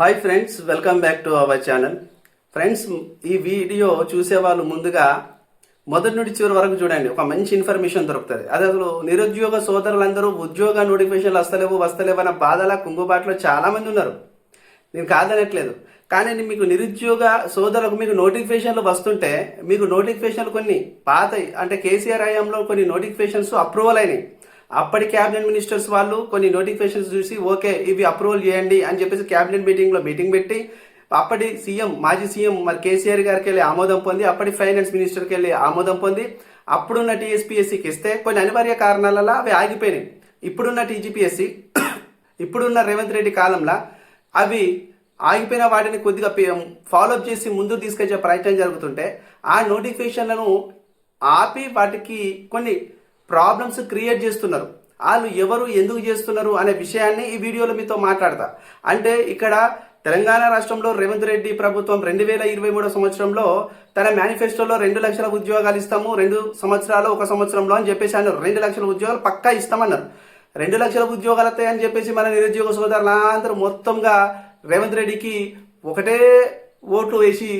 Hi friends welcome back to our channel friends ఈ video చూసే వాళ్ళు ముందుగా మొదటి నుండి చివరి వరకు చూడండి. ఒక మంచి ఇన్ఫర్మేషన్ దొరుకుతుంది. అదే అసలు నిరుద్యోగ సోదరులందరూ ఉద్యోగ నోటిఫికేషన్లు వస్తలేవు వస్తలేవు అన్న బాధల కుంగుబాటులో చాలామంది ఉన్నారు. నేను కాదనట్లేదు. కానీ మీకు నిరుద్యోగ సోదరులకు మీకు నోటిఫికేషన్లు వస్తుంటే మీకు నోటిఫికేషన్లు కొన్ని పాత అంటే కేసీఆర్ హయాంలో కొన్ని నోటిఫికేషన్స్ అప్రూవల్ అయినాయి. అప్పటి క్యాబినెట్ మినిస్టర్స్ వాళ్ళు కొన్ని నోటిఫికేషన్స్ చూసి ఓకే ఇవి అప్రూవల్ చేయండి అని చెప్పేసి క్యాబినెట్ మీటింగ్లో మీటింగ్ పెట్టి అప్పటి సీఎం మాజీ సీఎం మరి కేసీఆర్ గారికి వెళ్ళి ఆమోదం పొంది అప్పటి ఫైనాన్స్ మినిస్టర్కి వెళ్ళి ఆమోదం పొంది అప్పుడున్న టీఎస్పీఎస్సీకి ఇస్తే కొన్ని అనివార్య కారణాలలో అవి ఆగిపోయినాయి. ఇప్పుడున్న టీజీపీఎస్సీ ఇప్పుడున్న రేవంత్ రెడ్డి కాలంలో అవి ఆగిపోయిన వాటిని కొద్దిగా ఫాలోఅప్ చేసి ముందుకు తీసుకొచ్చే ప్రయత్నం జరుగుతుంటే ఆ నోటిఫికేషన్లను ఆపి వాటికి కొన్ని ప్రాబ్లమ్స్ క్రియేట్ చేస్తున్నారు. వాళ్ళు ఎవరు ఎందుకు చేస్తున్నారు అనే విషయాన్ని ఈ వీడియోలో మీతో మాట్లాడతా. అంటే ఇక్కడ తెలంగాణ రాష్ట్రంలో రేవంత్ రెడ్డి ప్రభుత్వం రెండు వేల ఇరవై మూడో సంవత్సరంలో తన మేనిఫెస్టోలో రెండు లక్షల ఉద్యోగాలు ఇస్తాము రెండు సంవత్సరాలు ఒక సంవత్సరంలో అని చెప్పేసి అన్నారు. రెండు లక్షల ఉద్యోగాలు పక్కా ఇస్తామన్నారు. రెండు లక్షల ఉద్యోగాలు వస్తాయని చెప్పేసి మన నిరుద్యోగ సోదరులందరూ మొత్తంగా రేవంత్ రెడ్డికి ఒకటే ఓట్లు వేసి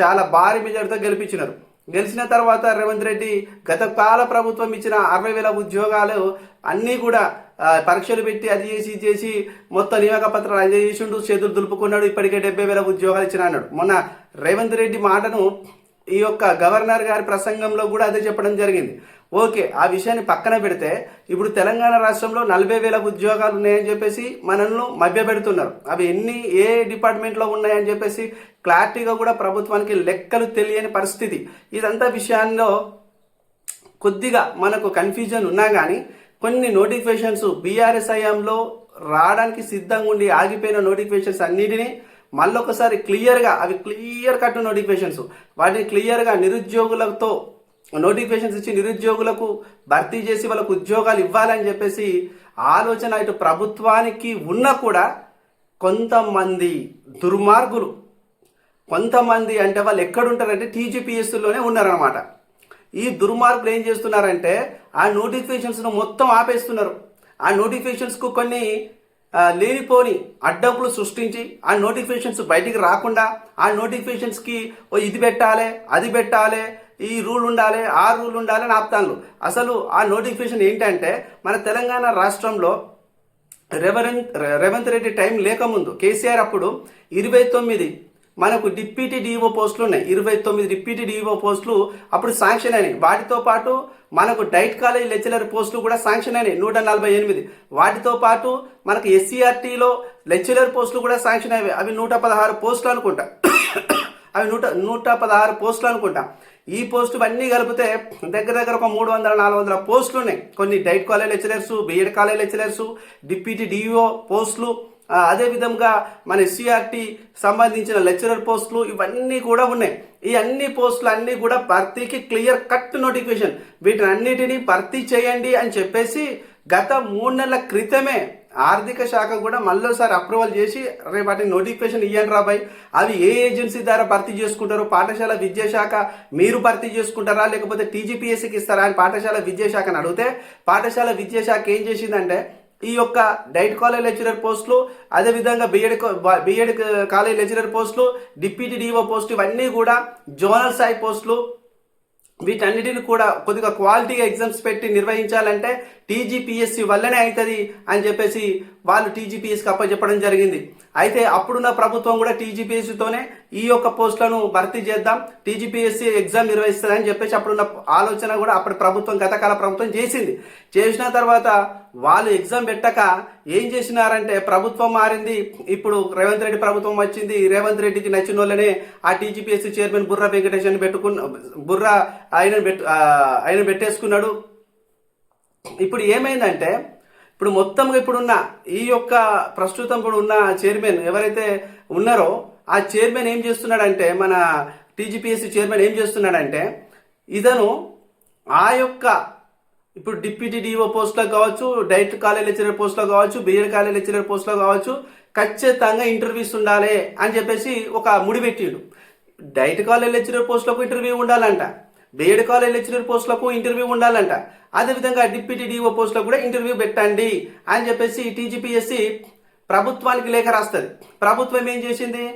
చాలా భారీ మెజార్టీతో గెలిపించినారు. గెలిచిన తర్వాత రేవంత్ రెడ్డి గత కాల ప్రభుత్వం ఇచ్చిన అరవై వేల ఉద్యోగాలు అన్నీ కూడా పరీక్షలు పెట్టి అది చేసి చేసి మొత్తం నియామక పత్రాలు అందజేసిండు చేసిండు చేతులు దులుపుకున్నాడు ఇప్పటికే డెబ్బై వేల ఉద్యోగాలు ఇచ్చిన అన్నాడు. మొన్న రేవంత్ రెడ్డి మాటను ఈ యొక్క గవర్నర్ గారి ప్రసంగంలో కూడా అదే చెప్పడం జరిగింది. ఓకే ఆ విషయాన్ని పక్కన పెడితే ఇప్పుడు తెలంగాణ రాష్ట్రంలో నలభై వేల ఉద్యోగాలు ఉన్నాయని చెప్పేసి మనల్ని మభ్యపెడుతున్నారు. అవి ఎన్ని ఏ డిపార్ట్మెంట్లో ఉన్నాయని చెప్పేసి క్లారిటీగా కూడా ప్రభుత్వానికి లెక్కలు తెలియని పరిస్థితి. ఇదంతా విషయాల్లో కొద్దిగా మనకు కన్ఫ్యూజన్ ఉన్నా కానీ కొన్ని నోటిఫికేషన్స్ బీఆర్ఎస్ హయాంలో రావడానికి సిద్ధంగా ఉండి ఆగిపోయిన నోటిఫికేషన్స్ అన్నిటినీ మళ్ళొకసారి క్లియర్గా అవి క్లియర్ కట్ నోటిఫికేషన్స్. వాటిని క్లియర్గా నిరుద్యోగులతో నోటిఫికేషన్స్ ఇచ్చి నిరుద్యోగులకు భర్తీ చేసి వాళ్ళకు ఉద్యోగాలు ఇవ్వాలని చెప్పేసి ఆలోచన ఇటు ప్రభుత్వానికి ఉన్నా కూడా కొంతమంది దుర్మార్గులు కొంతమంది అంటే వాళ్ళు ఎక్కడుంటారంటే టీజీపీఎస్లోనే ఉన్నారనమాట ఈ దుర్మార్గులు ఏం చేస్తున్నారంటే ఆ నోటిఫికేషన్స్ను మొత్తం ఆపేస్తున్నారు. ఆ నోటిఫికేషన్స్కు కొన్ని లేనిపోని అడ్డంకులు సృష్టించి ఆ నోటిఫికేషన్స్ బయటికి రాకుండా ఆ నోటిఫికేషన్స్కి ఓ ఇది పెట్టాలి అది పెట్టాలి ఈ రూల్ ఉండాలి ఆ రూల్ ఉండాలి అని ఆపుతాను అసలు ఆ నోటిఫికేషన్ ఏంటంటే మన తెలంగాణ రాష్ట్రంలో రెవరెంట్ రేవంత్ రెడ్డి టైం లేకముందు కేసీఆర్ అప్పుడు ఇరవై తొమ్మిది మనకు డిప్యూటీ డిఈఓ పోస్టులు ఉన్నాయి. ఇరవై తొమ్మిది డిప్యూటీ డిఈఓ పోస్టులు అప్పుడు శాంక్షన్ అయినాయి. వాటితో పాటు మనకు డైట్ కాలేజ్ లెక్చరర్ పోస్టులు కూడా శాంక్షన్ అయినాయి నూట నలభై ఎనిమిది. వాటితో పాటు మనకు ఎస్సీఆర్టీలో లెక్చరర్ పోస్టులు కూడా శాంక్షన్ అయ్యాయి అవి నూట పదహారు పోస్టులు అనుకుంటా. అవి నూట నూట పదహారు పోస్టులు అనుకుంటా. ఈ పోస్టు అన్నీ కలిపితే దగ్గర దగ్గర ఒక మూడు వందల నాలుగు వందల పోస్టులు ఉన్నాయి. కొన్ని DIET college lecturers B Ed college lecturers deputy D O పోస్టులు అదేవిధంగా అదే విధంగా మన ఎస్సీఆర్టీ సంబంధించిన లెక్చరర్ పోస్టులు ఇవన్నీ కూడా ఉన్నాయి. ఈ అన్ని పోస్టులు అన్నీ కూడా భర్తీకి క్లియర్ కట్ నోటిఫికేషన్. వీటిని అన్నిటినీ భర్తీ చేయండి అని చెప్పేసి గత మూడు నెలల క్రితమే ఆర్థిక శాఖ కూడా మళ్ళీసారి అప్రూవల్ చేసి రేపు వాటిని నోటిఫికేషన్ ఇవ్వండి రాబాయ్ అవి ఏ ఏజెన్సీ ద్వారా భర్తీ చేసుకుంటారు పాఠశాల విద్యాశాఖ మీరు భర్తీ చేసుకుంటారా లేకపోతే టీజీపీఎస్సీకి ఇస్తారా అని పాఠశాల విద్యాశాఖను అడిగితే పాఠశాల విద్యాశాఖ ఏం చేసిందంటే ఈ యొక్క డైట్ కాలేజ్ లెక్చరర్ పోస్టులు అదేవిధంగా B Ed B Ed college lecturer పోస్టులు డిప్యూటీ డిఓ పోస్టులు ఇవన్నీ కూడా జోనల్ స్థాయి పోస్టులు వీటన్నిటిని కూడా కొద్దిగా క్వాలిటీ ఎగ్జామ్స్ పెట్టి నిర్వహించాలంటే టీజీపీఎస్సి వల్లనే అవుతుంది అని చెప్పేసి వాళ్ళు టీజీపీఎస్కి అప్పచెప్పడం జరిగింది. అయితే అప్పుడున్న ప్రభుత్వం కూడా టీజీపీఎస్సీతోనే ఈ యొక్క పోస్టులను భర్తీ చేద్దాం టీజీపీఎస్సీ ఎగ్జామ్ నిర్వహిస్తుందని చెప్పేసి అప్పుడున్న ఆలోచన కూడా అప్పటి ప్రభుత్వం గతకాల ప్రభుత్వం చేసింది. చేసిన తర్వాత వాళ్ళు ఎగ్జామ్ పెట్టక ఏం చేసినారంటే ప్రభుత్వం మారింది. ఇప్పుడు రేవంత్ రెడ్డి ప్రభుత్వం వచ్చింది. రేవంత్ రెడ్డికి నచ్చిన వాళ్ళనే ఆ టీజీపీఎస్సీ చైర్మన్ బుర్రా వెంకటేష్ పెట్టుకున్న బుర్రా ఆయన పెట్టు ఆయన పెట్టేసుకున్నాడు. ఇప్పుడు ఏమైందంటే ఇప్పుడు మొత్తంగా ఇప్పుడున్న ఈ యొక్క ప్రస్తుతం ఇప్పుడు ఉన్న చైర్మన్ ఎవరైతే ఉన్నారో ఆ చైర్మన్ ఏం చేస్తున్నాడంటే మన టీజీపీఎస్సీ చైర్మన్ ఏం చేస్తున్నాడంటే ఇతను ఆ యొక్క ఇప్పుడు డిప్యూటీ డిఓ పోస్ట్లో కావచ్చు డైట్ కాలేజ్ లెక్చరర్ పోస్ట్లో కావచ్చు బిఎడ్ కాలేజ్ లెక్చరర్ పోస్ట్లో కావచ్చు ఖచ్చితంగా ఇంటర్వ్యూస్ ఉండాలి అని చెప్పేసి ఒక ముడి పెట్టిండు. డైట్ కాలేజ్ లెక్చరర్ పోస్టులకు ఇంటర్వ్యూ ఉండాలంట బిఎడ్ కాలేజ్ లెక్చరర్ పోస్టులకు ఇంటర్వ్యూ ఉండాలంట. అదేవిధంగా డిప్యూటీ డిఓ పోస్ట్లో కూడా ఇంటర్వ్యూ పెట్టండి అని చెప్పేసి టీజీపీఎస్సి ప్రభుత్వానికి లేఖ రాస్తుంది. ప్రభుత్వం ఏం చేసింది?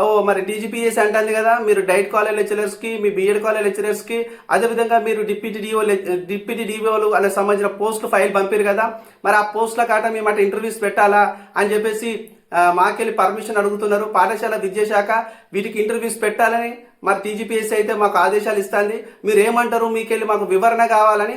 ఓ మరి టీజీపీఎస్ అంటుంది కదా మీరు డైట్ కాలేజ్ లెక్చరర్స్కి మీ బీఎడ్ కాలేజ్ లెక్చరర్స్కి అదేవిధంగా మీరు డిప్యూటీ డిఓ డిప్యూటీ డిఓలు అనే సంబంధించిన పోస్టులు ఫైల్ పంపారు కదా మరి ఆ పోస్టుల కాట మేము అటు ఇంటర్వ్యూస్ పెట్టాలా అని చెప్పేసి మాకెళ్ళి పర్మిషన్ అడుగుతున్నారు. పాఠశాల విద్యాశాఖ వీటికి ఇంటర్వ్యూస్ పెట్టాలని మరి టీజీపీఎస్సీ అయితే మాకు ఆదేశాలు ఇస్తుంది. మీరు ఏమంటారు మీకెళ్ళి మాకు వివరణ కావాలని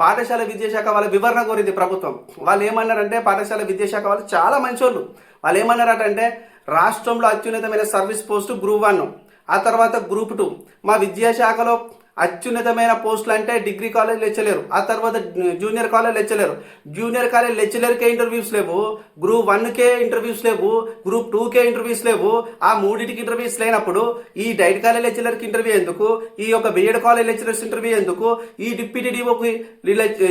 పాఠశాల విద్యాశాఖ వాళ్ళ వివరణ కోరింది ప్రభుత్వం. వాళ్ళు ఏమన్నారంటే పాఠశాల విద్యాశాఖ వాళ్ళు చాలా మంచోళ్ళు. వాళ్ళు ఏమన్నారటంటే రాష్ట్రంలో అత్యున్నతమైన సర్వీస్ పోస్టు గ్రూప్ వన్. ఆ తర్వాత గ్రూప్ టూ. మా విద్యాశాఖలో అత్యున్నతమైన పోస్టులు అంటే డిగ్రీ కాలేజ్ లెచ్చలేరు ఆ తర్వాత junior college lecturer junior college లెచ్చలేరుకే interviews లేవు. గ్రూప్ వన్కే ఇంటర్వ్యూస్ లేవు. గ్రూప్ టూకే ఇంటర్వ్యూస్ లేవు. ఆ మూడింటికి ఇంటర్వ్యూస్ లేనప్పుడు ఈ డైట్ కాలేజ్ లెక్చరర్కి ఇంటర్వ్యూ ఎందుకు? ఈ యొక్క బిఎడ్ కాలేజ్ లెక్చరర్స్ ఇంటర్వ్యూ ఎందుకు? ఈ డిప్యూటీ డిఓకి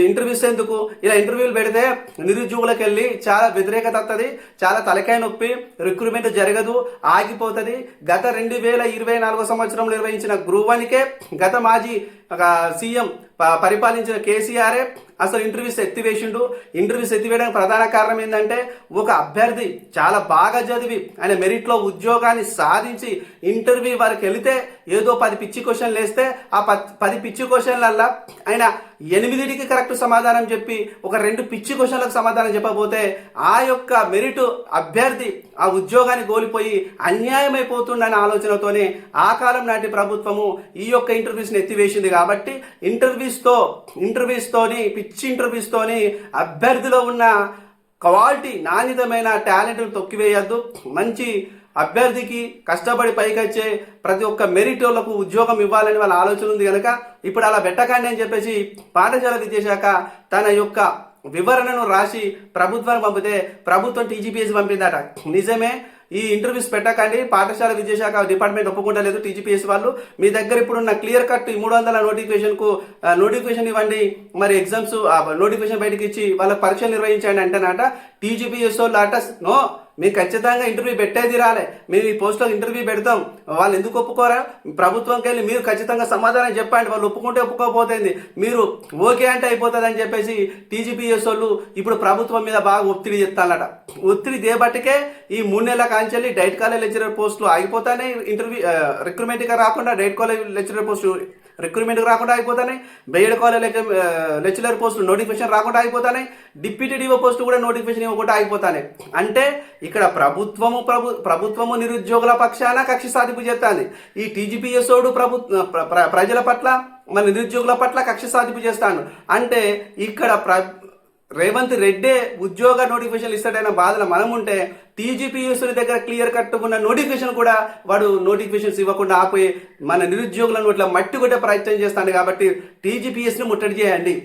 ఇంటర్వ్యూస్ ఎందుకు? ఇలా ఇంటర్వ్యూలు పెడితే నిరుద్యోగులకు వెళ్ళి చాలా వ్యతిరేకత వస్తుంది చాలా తలకాయ నొప్పి రిక్రూట్మెంట్ జరగదు ఆగిపోతుంది. గత రెండు వేల ఇరవై నాలుగో సంవత్సరంలో నిర్వహించిన గ్రూప్ వన్కే గత మాజీ ఒక సీఎం ప- పరిపాలించిన కేసీఆరే అసలు ఇంటర్వ్యూస్ ఎత్తివేసిండు. ఇంటర్వ్యూస్ ఎత్తివేయడానికి ప్రధాన కారణం ఏంటంటే ఒక అభ్యర్థి చాలా బాగా చదివి ఆయన మెరిట్లో ఉద్యోగాన్ని సాధించి ఇంటర్వ్యూ వారికి వెళితే ఏదో పది పిచ్చి క్వశ్చన్లు వేస్తే ఆ పది పిచ్చి క్వశ్చన్లల్లా ఆయన ఎనిమిదిటికి కరెక్ట్ సమాధానం చెప్పి ఒక రెండు పిచ్చి క్వశ్చన్లకు సమాధానం చెప్పబోతే ఆ యొక్క మెరిట్ అభ్యర్థి ఆ ఉద్యోగాన్ని కోల్పోయి అన్యాయమైపోతుందనే ఆలోచనతోనే ఆ కాలం నాటి ప్రభుత్వము ఈ యొక్క ఇంటర్వ్యూస్ని ఎత్తివేసింది కాబట్టి ఇంటర్వ్యూస్తో ఇంటర్వ్యూస్తోని పిచ్చి ఇంటర్వ్యూస్తోని అభ్యర్థిలో ఉన్న క్వాలిటీ నాణ్యతమైన టాలెంట్ను తొక్కివేయద్దు. మంచి అభ్యర్థికి కష్టపడి పైకొచ్చే ప్రతి ఒక్క మెరిట్ వాళ్ళకు ఉద్యోగం ఇవ్వాలని వాళ్ళ ఆలోచన ఉంది కనుక ఇప్పుడు అలా పెట్టకండి అని చెప్పేసి పాఠశాల విద్యాశాఖ తన యొక్క వివరణను రాసి ప్రభుత్వానికి పంపితే ప్రభుత్వం టీజీపీఎస్ పంపిందట. నిజమే ఈ ఇంటర్వ్యూస్ పెట్టకండి. పాఠశాల విద్యాశాఖ డిపార్ట్మెంట్ ఒప్పుకుంటలేదు టీజీపీఎస్ వాళ్ళు. మీ దగ్గర ఇప్పుడున్న క్లియర్ కట్ ఈ మూడు వందల నోటిఫికేషన్కు నోటిఫికేషన్ ఇవ్వండి. మరి ఎగ్జామ్స్ నోటిఫికేషన్ బయటకు ఇచ్చి వాళ్ళ పరీక్షలు నిర్వహించండి అంటేనట టీజీపీఎస్ వాళ్ళు అట నో మీరు ఖచ్చితంగా ఇంటర్వ్యూ పెట్టేది రాలే. మేము ఈ పోస్ట్లో ఇంటర్వ్యూ పెడతాం. వాళ్ళు ఎందుకు ఒప్పుకోరా? ప్రభుత్వంకి వెళ్ళి మీరు ఖచ్చితంగా సమాధానం చెప్పండి. వాళ్ళు ఒప్పుకుంటే ఒప్పుకోకపోతుంది మీరు ఓకే అంటే అయిపోతుంది అని చెప్పేసి టీజీపీఎస్ వాళ్ళు ఇప్పుడు ప్రభుత్వం మీద బాగా ఒత్తిడి చెప్తారట ఒత్తిడి దేబట్టికే ఈ మూడు నెలల కాంచెల్లి డైట్ కాలేజ్ లెక్చరర్ పోస్టులు ఆగిపోతానే ఇంటర్వ్యూ రిక్రూట్మెంట్గా రాకుండా DIET college lecturer post recruitment రాకుండా అయిపోతున్నాయి బేయడ్ కాలేజ్ లెక్చరర్ పోస్టులు నోటిఫికేషన్ రాకుండా అయిపోతాయి డిప్యూటీ డిఓ పోస్టు కూడా నోటిఫికేషన్ ఇవ్వకుండా అయిపోతాయి అంటే ఇక్కడ ప్రభుత్వము ప్రభు ప్రభుత్వము నిరుద్యోగుల పక్షాన కక్ష సాధింపు చేస్తుంది. ఈ టీజీపీఎస్ ఓడు ప్రభు ప్ర- ప్ర- ప్రజల పట్ల మన నిరుద్యోగుల పట్ల కక్ష సాధింపు చేస్తాను. అంటే ఇక్కడ ప్ర రేవంత్ రెడ్డే ఉద్యోగ నోటిఫికేషన్ ఇస్తాడైన బాధలు మనం ఉంటే టీజీపీఎస్ల దగ్గర క్లియర్ కట్టుకున్న నోటిఫికేషన్ కూడా వాడు నోటిఫికేషన్స్ ఇవ్వకుండా ఆపి మన నిరుద్యోగులను ఇట్లా మట్టి కొట్టే ప్రయత్నం చేస్తాడు కాబట్టి టీజీపీఎస్ని ముట్టడి చేయండి.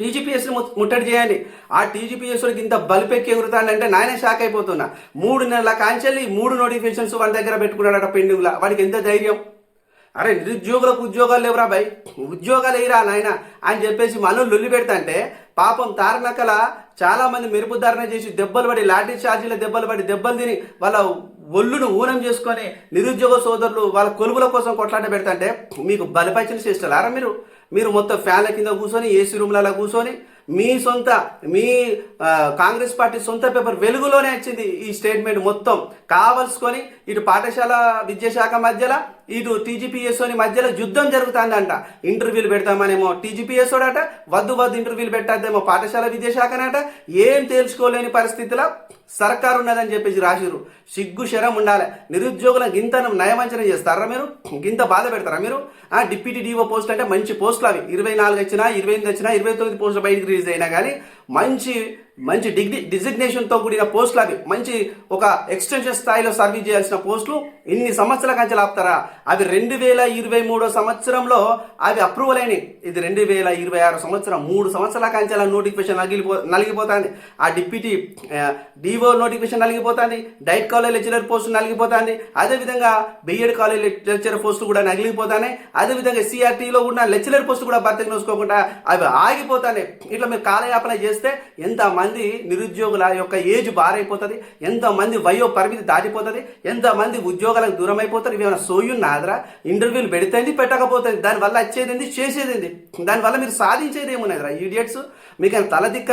టీజీపీఎస్ని ముట్టడి చేయండి. ఆ టీజీపీఎస్కి ఇంత బలిపెక్కి ఎగురుతానంటే నాయన షాక్ అయిపోతున్నా. మూడు నెలల కాంచెల్లి మూడు నోటిఫికేషన్స్ వాడి దగ్గర పెట్టుకున్నాడట పెండింగ్లో వాడికి ఎంత ధైర్యం? అరే నిరుద్యోగులకు ఉద్యోగాలు లేవురా భయ్ ఉద్యోగాలు వేయరా నాయన అని చెప్పేసి మనం లొల్లి పెడతాంటే పాపం తారనకల చాలా మంది మెరుపు ధారణ చేసి దెబ్బలు పడి లాఠీ ఛార్జీల దెబ్బలు పడి దెబ్బలు తిని వాళ్ళ ఒళ్ళును ఊనం చేసుకొని నిరుద్యోగ సోదరులు వాళ్ళ కొలువుల కోసం కొట్లాట పెడతాంటే మీకు బలిపంచిన చేస్తారా మీరు? మీరు మొత్తం ఫ్యాన్ల కింద కూర్చొని ఏసీ రూమ్లలో కూర్చొని మీ సొంత మీ కాంగ్రెస్ పార్టీ సొంత పేపర్ వెలుగులోనే వచ్చింది ఈ స్టేట్మెంట్ మొత్తం. కావలసుకొని ఇటు పాఠశాల విద్యాశాఖ మధ్యలో ఇటు టీజీపీఎస్ మధ్యలో యుద్ధం జరుగుతుందంట. ఇంటర్వ్యూలు పెడతామనేమో టీజీపీఎస్ఓడట వద్దు వద్దు ఇంటర్వ్యూలు పెట్టద్దేమో పాఠశాల విద్యాశాఖనట ఏం తేల్చుకోలేని పరిస్థితిలో సర్కారు ఉన్నదని చెప్పేసి రాసిరు సిగ్గు శరం ఉండాలి. నిరుద్యోగుల గింత నయవంచన చేస్తారా మీరు? గింత బాధ పెడతారా మీరు? ఆ డిప్యూటీ డిఓ పోస్ట్ అంటే మంచి పోస్టులు అవి. ఇరవై నాలుగు వచ్చినా ఇరవై ఎనిమిది వచ్చినా ఇరవై తొమ్మిది పోస్టులు బయటకు రిలీజ్ అయినా కానీ మంచి మంచి డిగ్రీ డిజిగ్నేషన్తో కూడిన పోస్టులు అవి మంచి ఒక ఎక్స్టెన్షన్ స్థాయిలో సర్వీస్ చేయాల్సిన పోస్టులు ఇన్ని సంవత్సరాల కంచెలు ఆపుతారా అవి రెండు వేల ఇరవై మూడో సంవత్సరంలో అవి అప్రూవల్ అయినాయి. ఇది రెండు వేల ఇరవై ఆరు సంవత్సరం. మూడు సంవత్సరాల కంచెల నోటిఫికేషన్ నలిగిపో నలిగిపోతుంది. ఆ డిప్యూటీ డిఓ నోటిఫికేషన్ నలిగిపోతుంది. డైట్ కాలేజ్ లెక్చరర్ పోస్టు నలిగిపోతుంది. అదేవిధంగా బిఎడ్ కాలేజ్ లెక్చరర్ పోస్ట్ కూడా నలిగిపోతాయి అదేవిధంగా సిఆర్టీలో ఉన్న లెక్చరర్ పోస్ట్ కూడా భర్తీ నోసుకోకుండా అవి ఆగిపోతాయి ఇట్లా మీరు కాలయాపన చేస్తే చేస్తే ఎంతమంది నిరుద్యోగుల యొక్క ఏజ్ బారైపోతుంది ఎంతమంది వయో పరిమితి దాటిపోతుంది ఎంతమంది ఉద్యోగాలకు దూరం అయిపోతారు ఏమైనా సోయున్నాదరా ఇంటర్వ్యూలు పెడితేంది పెట్టకపోతుంది దానివల్ల వచ్చేది ఏంది చేసేది ఏంది దానివల్ల మీరు సాధించేది ఏమున్నదిరా ఈడియట్స్ మీకు తలదిక్క తల దిక్క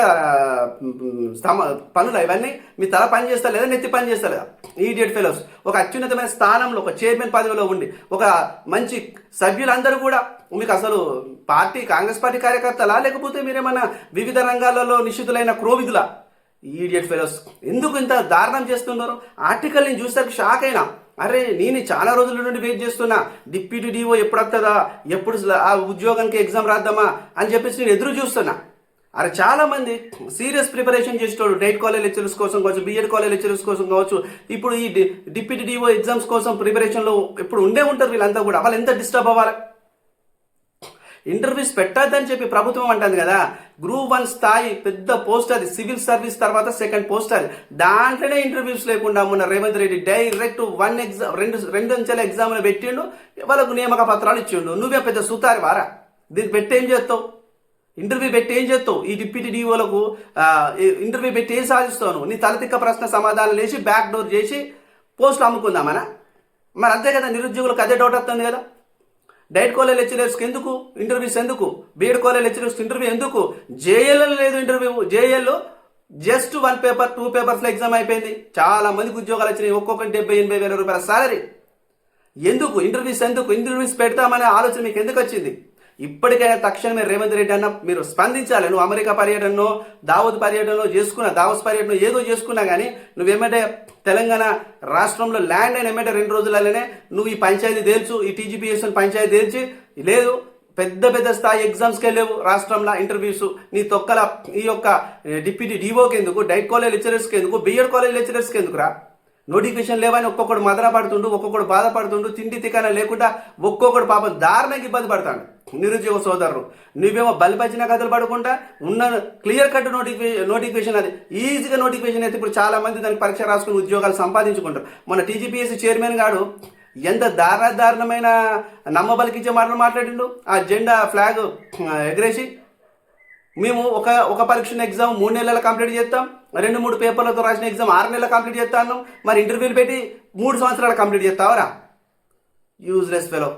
పనులు ఇవన్నీ మీ తల పని చేస్తా లేదా నెత్తి పని చేస్తా లేదా? ఈడియట్ ఫెలోస్ ఒక అత్యున్నతమైన స్థానంలో ఒక చైర్మన్ పదవిలో ఉండి ఒక మంచి సభ్యులందరూ కూడా మీకు అసలు పార్టీ కాంగ్రెస్ పార్టీ కార్యకర్తలా? లేకపోతే మీరేమన్నా వివిధ రంగాలలో నిషితులైన క్రోవిదులా ఈడియట్ ఫెలోస్ ఎందుకు ఇంత దారుణం చేస్తున్నారు? ఆర్టికల్ నేను షాక్ అయినా. అరే నేను చాలా రోజుల నుండి వెయిట్ చేస్తున్నా. డిప్యూటీ డిఓ ఎప్పుడు వస్తుందా? ఎప్పుడు ఆ ఉద్యోగానికి ఎగ్జామ్ రాద్దామా? అని చెప్పేసి నేను ఎదురు చూస్తున్నా. అరే చాలా మంది సీరియస్ ప్రిపరేషన్ చేసేటోడు డైట్ కాలేజ్ లెక్చరర్స్ కోసం కావచ్చు బీఎడ్ కాలేజ్ లెక్చరర్స్ కోసం కావచ్చు ఇప్పుడు ఈ డిప్యూటీ డిఓ ఎగ్జామ్స్ కోసం ప్రిపరేషన్లో ఇప్పుడు ఉండే ఉంటారు వీళ్ళంతా కూడా. వాళ్ళు ఎంత డిస్టర్బ్ అవ్వాలి? ఇంటర్వ్యూస్ పెట్టద్దని చెప్పి ప్రభుత్వం అంటుంది కదా. గ్రూప్ వన్ స్థాయి పెద్ద పోస్ట్ అది సివిల్ సర్వీస్ తర్వాత సెకండ్ పోస్ట్ అది. దాంట్లోనే ఇంటర్వ్యూస్ లేకుండా మొన్న Revanth Reddy direct one exam రెండు రెండు అంచెల ఎగ్జామ్లు పెట్టిండు వాళ్ళకు నియామక పత్రాలు ఇచ్చిండు. నువ్వే పెద్ద సూతారి వారా దీన్ని పెట్టి ఏం చేస్తావు? ఇంటర్వ్యూ పెట్టి ఏం చేస్తావు? ఈ డిప్యూటీ డిఓలకు ఇంటర్వ్యూ పెట్టి ఏం సాధిస్తావు నీ తలతిక్క ప్రశ్న సమాధానం లేచి బ్యాక్ డోర్ చేసి పోస్టులు అమ్ముకుందామనా? మరి అంతే కదా నిరుద్యోగులకు అదే డౌట్ వస్తుంది కదా. డైట్ కాలేజ్ లెక్చరర్స్కి ఎందుకు ఇంటర్వ్యూస్ ఎందుకు? బీఎడ్ కాలేజ్ లెక్చరర్స్కి ఇంటర్వ్యూ ఎందుకు? జేఎల్ లేదు interview. J L just one paper two పేపర్స్లో ఎగ్జామ్ అయిపోయింది. చాలా మందికి ఉద్యోగాలు వచ్చినాయి. ఒక్కొక్కటి డెబ్బై ఎనభై వేల రూపాయల సాలరీ ఎందుకు? ఇంటర్వ్యూస్ ఎందుకు? ఇంటర్వ్యూస్ పెడతామనే ఆలోచన మీకు ఎందుకు వచ్చింది? ఇప్పటికైనా తక్షణమే రేవంత్ రెడ్డి అన్న మీరు స్పందించాలి. నువ్వు అమెరికా పర్యటనలో దావోద్ పర్యటనలో చేసుకున్నా దావోస్ పర్యటన ఏదో చేసుకున్నా కానీ నువ్వేమంటే తెలంగాణ రాష్ట్రంలో ల్యాండ్ అయిన ఏమంటే రెండు రోజులలోనే నువ్వు ఈ పంచాయతీ తేల్చు ఈ టీజీపీఎస్ పంచాయతీ తేల్చి లేదు పెద్ద పెద్ద స్థాయి ఎగ్జామ్స్కి వెళ్ళేవు రాష్ట్రంలో ఇంటర్వ్యూస్. నీ తొక్కల ఈ యొక్క డిప్యూటీ డివోకి ఎందుకు డైట్ కాలేజ్ లెక్చరర్స్కి ఎందుకు బిఎడ్ కాలేజ్ లెక్చరర్స్కి ఎందుకురా? నోటిఫికేషన్ లేవని ఒక్కొక్కడు మదనపడుతుండు ఒక్కొక్కడు బాధపడుతుండు తిండి తికాన లేకుండా ఒక్కొక్కడు పాపం దారుణంగా ఇబ్బంది పడతాడు. నిరుద్యోగ సోదరులు నువ్వేమో బలిపచ్చిన కథలు పడకుండా ఉన్న క్లియర్ కట్ నోటిఫికేషన్ నోటిఫికేషన్ అది. ఈజీగా నోటిఫికేషన్ అయితే ఇప్పుడు చాలా మంది దానికి పరీక్ష రాసుకుని ఉద్యోగాలు సంపాదించుకుంటారు. మన టీజీపీఎస్సీ చైర్మన్ గాడు ఎంత దారుణ దారుణమైన నమ్మబలికిచ్చే మాటలు మాట్లాడిండు? ఆ జెండా ఫ్లాగ్ ఎగరేసి మేము ఒక ఒక పరీక్ష ఎగ్జామ్ మూడు నెలల కంప్లీట్ చేస్తాం. రెండు మూడు పేపర్లతో రాసిన ఎగ్జామ్ ఆరు నెలలు కంప్లీట్ చేస్తాను. మరి ఇంటర్వ్యూలు పెట్టి మూడు సంవత్సరాలు కంప్లీట్ చేస్తావరా? యూజ్లెస్ ఫెలో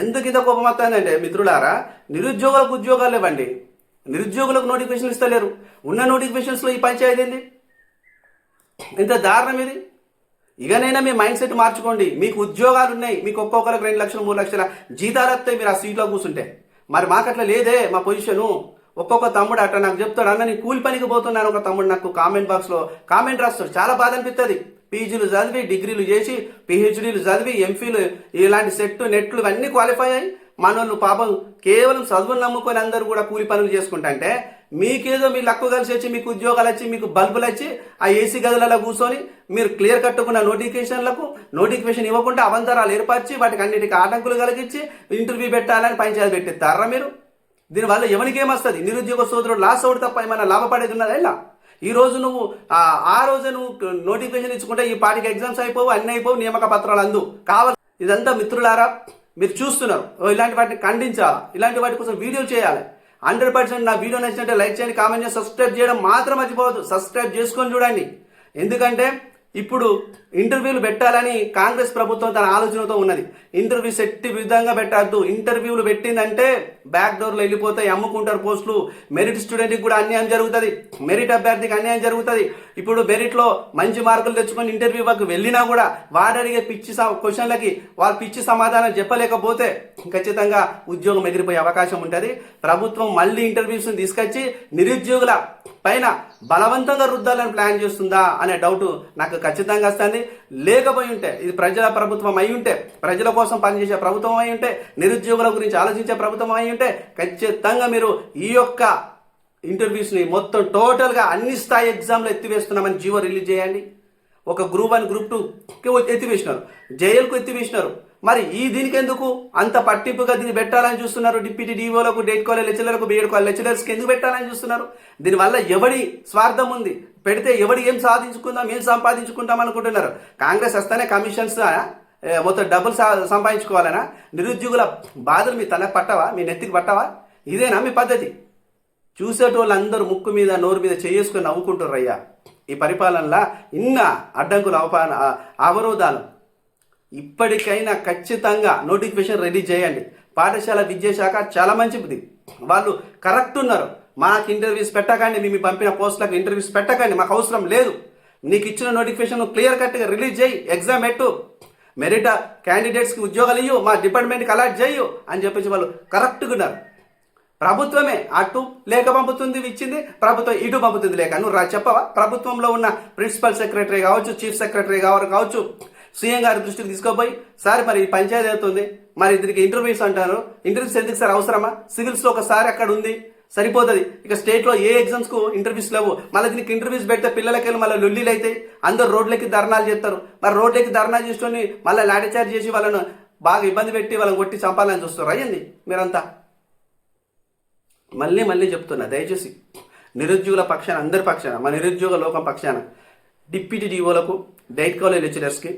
ఎందుకు ఇంత కోపం వస్తుందంటే మిత్రులారా నిరుద్యోగులకు ఉద్యోగాలు ఇవ్వండి నిరుద్యోగులకు నోటిఫికేషన్ ఇస్తలేరు. ఉన్న నోటిఫికేషన్స్లో ఈ పంచాయతీ ఏంది? ఇంత దారుణం ఇది? ఇకనైనా మీ మైండ్ సెట్ మార్చుకోండి. మీకు ఉద్యోగాలు ఉన్నాయి. మీకు ఒక్కొక్కరికి రెండు లక్షలు మూడు లక్షల జీతాలు వస్తాయి మీరు ఆ సీట్లో కూర్చుంటే. మరి మాకు అట్లా లేదే మా పొజిషను. ఒక్కొక్క తమ్ముడు అట్లా నాకు చెప్తాడు అన్న నేను కూలి పనికి పోతున్నాను. ఒక తమ్ముడు నాకు కామెంట్ బాక్స్లో కామెంట్ రాస్తాడు. చాలా బాధ అనిపిస్తుంది పీజీలు చదివి డిగ్రీలు చేసి పిహెచ్డీలు చదివి ఎంఫీలు ఇలాంటి సెట్ నెట్లు ఇవన్నీ క్వాలిఫై అయ్యి మనోళ్ళు పాపం కేవలం చదువులు నమ్ముకొని అందరూ కూడా కూలి పనులు చేసుకుంటుంటే మీకేదో మీ లక్కు కలిసి వచ్చి మీకు ఉద్యోగాలు వచ్చి మీకు బల్బులు వచ్చి ఆ ఏసీ గదులలో కూర్చొని మీరు క్లియర్ కట్టుకున్న నోటిఫికేషన్లకు నోటిఫికేషన్ ఇవ్వకుండా అవంతరాలు ఏర్పరిచి వాటికి అన్నిటికీ ఆటంకులు కలిగించి ఇంటర్వ్యూ పెట్టాలని పంచాయతీ పెట్టిస్తారా మీరు? దీనివల్ల ఎవరికి ఏమొస్తుంది? నిరుద్యోగ సోదరుడు లాస్ అవుట్ తప్ప ఏమైనా లాభపడేది ఉన్నదా ఇలా ఈ రోజు నువ్వు ఆ రోజు నువ్వు నోటిఫికేషన్ ఇచ్చుకుంటే ఈ పాటికి ఎగ్జామ్స్ అయిపోవు అన్ని అయిపోవు నియామక పత్రాలు అందు. కావాలి ఇదంతా మిత్రులారా మీరు చూస్తున్నారు. ఓ ఇలాంటి వాటిని ఖండించాలి? ఇలాంటి వాటి కోసం వీడియోలు చేయాలి. హండ్రెడ్ పర్సెంట్ నా వీడియో నచ్చినట్టే లైక్ చేయండి కామెంట్ చేయండి సబ్స్క్రైబ్ చేయడం మాత్రం మర్చిపోవద్దు. సబ్స్క్రైబ్ చేసుకొని చూడండి. ఎందుకంటే ఇప్పుడు ఇంటర్వ్యూలు పెట్టాలని కాంగ్రెస్ ప్రభుత్వం తన ఆలోచనతో ఉన్నది. ఇంటర్వ్యూ సెట్టి విధంగా పెట్టద్దు. ఇంటర్వ్యూలు పెట్టిందంటే బ్యాక్ డోర్లు వెళ్ళిపోతాయి అమ్ముకుంటారు పోస్టులు. మెరిట్ స్టూడెంట్కి కూడా అన్యాయం జరుగుతుంది. మెరిట్ అభ్యర్థికి అన్యాయం జరుగుతుంది. ఇప్పుడు మెరిట్లో మంచి మార్కులు తెచ్చుకొని ఇంటర్వ్యూకి వెళ్ళినా కూడా వాడు అడిగే పిచ్చి స- క్వశ్చన్లకి వాళ్ళు పిచ్చి సమాధానం చెప్పలేకపోతే ఖచ్చితంగా ఉద్యోగం ఎగిరిపోయే అవకాశం ఉంటుంది. ప్రభుత్వం మళ్ళీ ఇంటర్వ్యూస్ని తీసుకొచ్చి నిరుద్యోగుల పైన బలవంతంగా రుద్దాలని ప్లాన్ చేస్తుందా అనే డౌట్ నాకు ఖచ్చితంగా వస్తుంది. లేకపోయి ఉంటే ఇది ప్రజల ప్రభుత్వం అయి ఉంటే ప్రజల కోసం పనిచేసే ప్రభుత్వం అయి ఉంటే నిరుద్యోగుల గురించి ఆలోచించే ప్రభుత్వం అయి ఉంటే ఖచ్చితంగా మీరు ఈ యొక్క ఇంటర్వ్యూస్ని మొత్తం టోటల్గా అన్ని స్థాయి ఎగ్జామ్లు ఎత్తివేస్తున్నామని జీవో రిలీజ్ చేయండి. ఒక గ్రూప్ వన్ గ్రూప్ టూకి ఎత్తివేసినారు. జైలుకు ఎత్తివేసినారు. మరి ఈ దీనికి ఎందుకు అంత పట్టింపుగా దీన్ని పెట్టాలని చూస్తున్నారు డిప్యూటీ డీఓలకు డేట్ కాలేజ్ లెక్చరర్లకు బీఎడ్ కాలేజ్ లెక్చరర్స్కి ఎందుకు పెట్టాలని చూస్తున్నారు? దీనివల్ల ఎవడి స్వార్థం ఉంది? పెడితే ఎవడు ఏం సాధించుకుందాం ఏం సంపాదించుకుందాం అనుకుంటున్నారు? కాంగ్రెస్ వస్తేనే కమిషన్స్ ఏ, మొత్తం డబ్బులు సా- సంపాదించుకోవాలనా? నిరుద్యోగుల బాధలు మీ తన పట్టవా? మీ నెత్తికి పట్టవా? ఇదేనా మీ పద్ధతి? చూసేటోళ్ళందరూ ముక్కు మీద నోరు మీద చేసుకుని నవ్వుకుంటారు అయ్యా ఈ పరిపాలనలా ఇన్న అడ్డంకులు అవపాన అవరోధాలు. ఇప్పటికైనా ఖచ్చితంగా నోటిఫికేషన్ రెడీ చేయండి. పాఠశాల విద్యాశాఖ చాలా మంచిది. వాళ్ళు కరెక్ట్ ఉన్నారు. మాకు ఇంటర్వ్యూస్ పెట్టకండి మేము పంపిన పోస్టులకు ఇంటర్వ్యూస్ పెట్టకండి. మాకు అవసరం లేదు. నీకు ఇచ్చిన నోటిఫికేషన్ క్లియర్ కట్గా రిలీజ్ చేయి ఎగ్జామ్ పెట్టు. మెరిట్ క్యాండిడేట్స్కి ఉద్యోగాలు ఇవ్వు మా డిపార్ట్మెంట్కి అలాట్ చేయు అని చెప్పేసి వాళ్ళు కరెక్ట్గా ఉన్నారు. ప్రభుత్వమే అటు లేక పంపుతుంది ఇచ్చింది. ప్రభుత్వం ఇటు పంపుతుంది లేక నువ్వు రా చెప్పవా? ప్రభుత్వంలో ఉన్న ప్రిన్సిపల్ సెక్రటరీ కావచ్చు చీఫ్ సెక్రటరీ కావచ్చు కావచ్చు సీఎం గారి దృష్టికి తీసుకోపోయి సార్ మరి పంచాయతీ అవుతుంది మరి దీనికి ఇంటర్వ్యూస్ అంటారు. ఇంటర్వ్యూస్ ఎందుకు సార్ అవసరమా? సివిల్స్లో ఒకసారి అక్కడ ఉంది? సరిపోతుంది. ఇక స్టేట్లో ఏ ఎగ్జామ్స్కు ఇంటర్వ్యూస్ లేవు. మళ్ళీ దీనికి ఇంటర్వ్యూస్ పెడితే పిల్లలకి మళ్ళీ లొల్లీలు అవుతాయి. అందరు రోడ్లకి ధర్నాలు చేస్తారు. మరి రోడ్లకి ధర్నా చేసుకొని మళ్ళీ లాఠీచార్జ్ చేసి వాళ్ళను బాగా ఇబ్బంది పెట్టి వాళ్ళని కొట్టి చంపాలని చూస్తారు. అయ్యింది మీరంతా. మళ్ళీ మళ్ళీ చెప్తున్నా దయచేసి. నిరుద్యోగుల పక్షాన అందరి పక్షాన మా నిరుద్యోగ లోకం పక్షాన డిప్యూటీ డిఓలకు డైట్ కాలేజ్ లెక్చరర్స్కి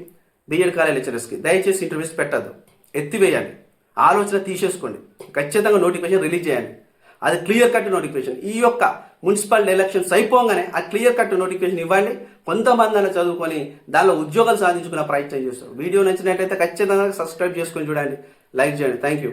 బీఎడ్ కాలేజ్ లెక్చరర్స్కి. దయచేసి ఇంటర్వ్యూస్ పెట్టద్దు. ఎత్తివేయాలి ఆలోచన తీసేసుకోండి. ఖచ్చితంగా నోటిఫికేషన్ రిలీజ్ చేయాలి. అది క్లియర్ కట్ నోటిఫికేషన్. ఈ యొక్క మున్సిపల్ ఎలక్షన్స్ అయిపోగానే ఆ క్లియర్ కట్ నోటిఫికేషన్ ఇవ్వండి కొంతమంది అన్న చదువుకొని దానిలో ఉద్యోగాలు సాధించుకునే ప్రయత్నం చేస్తారు. వీడియో నచ్చినట్లయితే ఖచ్చితంగా సబ్స్క్రైబ్ చేసుకొని చూడండి. లైక్ చేయండి. Thank you